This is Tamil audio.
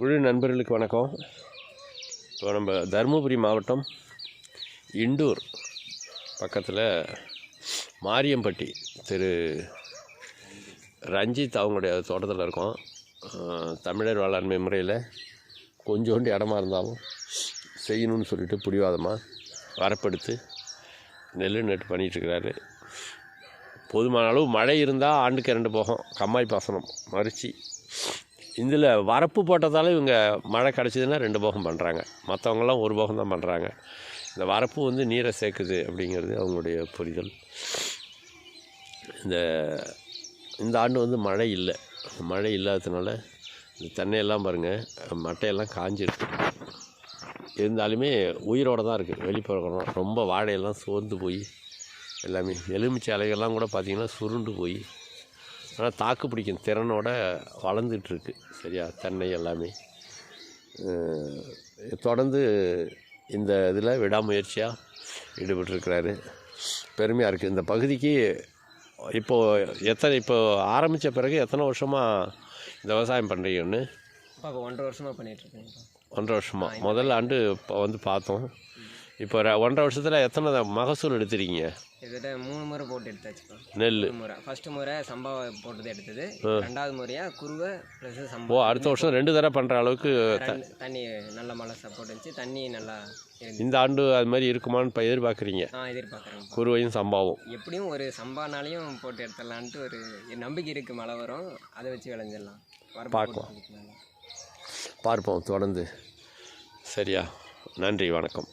குழு நண்பர்களுக்கு வணக்கம். இப்போ நம்ம தருமபுரி மாவட்டம் இண்டூர் பக்கத்தில் மாரியம்பட்டி திரு ரஞ்சித் அவங்களுடைய தோட்டத்தில் இருக்கோம். தமிழர் வேளாண்மை முறையில் கொஞ்சோண்டு இடமா இருந்தாலும் செய்யணும்னு சொல்லிட்டு பிடிவாதமாக வரப்படுத்து நெல் நட்டு பண்ணிகிட்ருக்கிறாரு போதுமான அளவு மழை இருந்தால் ஆண்டுக்கு ரெண்டு போகும். கம்மாய் பாசனம் மறிச்சு இதில் வரப்பு போட்டதால இவங்க மழை கிடச்சிதுன்னா ரெண்டு போகம் பண்ணுறாங்க. மற்றவங்களாம் ஒரு போகம் தான் பண்ணுறாங்க. இந்த வரப்பு வந்து நீரை சேர்க்குது அப்படிங்கிறது அவங்களுடைய புரிதல். இந்த இந்த ஆண்டு வந்து மழை இல்லை. மழை இல்லாததுனால இந்த தென்னையெல்லாம் பாருங்கள் மட்டையெல்லாம் காஞ்சிருக்கு இருந்தாலுமே உயிரோடு தான் இருக்குது. வெளிப்புறம் ரொம்ப வாழையெல்லாம் சோர்ந்து போய் எல்லாமே எலுமிச்சை அலைகள்லாம் கூட பார்த்திங்கன்னா சுருண்டு போய் ஆனால் தாக்கு பிடிக்கும். திறனோட வளர்ந்துட்டுருக்கு. சரியா? தென்னை எல்லாமே. தொடர்ந்து இந்த இதில் விடாமுயற்சியாக ஈடுபட்டிருக்கிறாரு. பெருமையாக இருக்குது இந்த பகுதிக்கு இப்போது எத்தனை இப்போ ஆரம்பித்த பிறகு எத்தனை வருஷமாக இந்த விவசாயம் பண்ணுறீங்கன்னு ஒன்றரை வருஷமாக பண்ணிகிட்ருக்கேன்ப்பா ஒன்றரை வருஷமாக முதல் ஆண்டு இப்போ வந்து பார்த்தோம். இப்போ ஒன்றரை வருஷத்தில் எத்தனை மகசூல் எடுத்துருக்கீங்க? கிட்டத்தட்ட மூணு முறை போட்டு எடுத்தாச்சுப்பா. நெல் முறை. ஃபர்ஸ்ட் முறை சம்பா போட்டது எடுத்தது. ரெண்டாவது முறையாக குருவை ப்ளஸ் ஓ சம்பா அடுத்த வருஷம் ரெண்டு தடவை பண்ணுற அளவுக்கு தண்ணி நல்ல மழை சப்போர்ட் இருந்துச்சு தண்ணி நல்லா இந்த ஆண்டு அது மாதிரி இருக்குமான்னு இப்போ எதிர்பார்க்குறீங்க? நான் எதிர்பார்க்குறேன்ப்பா குருவையும் சம்பாவும். எப்படியும் ஒரு சம்பானாலையும் போட்டு எடுத்துடலான்ட்டு ஒரு நம்பிக்கை இருக்குது மழை வரும். அதை வச்சு விளைஞ்சிடலாம். பார்க்கலாம். பண்ணிக்கலாம். பார்ப்போம் தொடர்ந்து. சரியா. நன்றி வணக்கம்.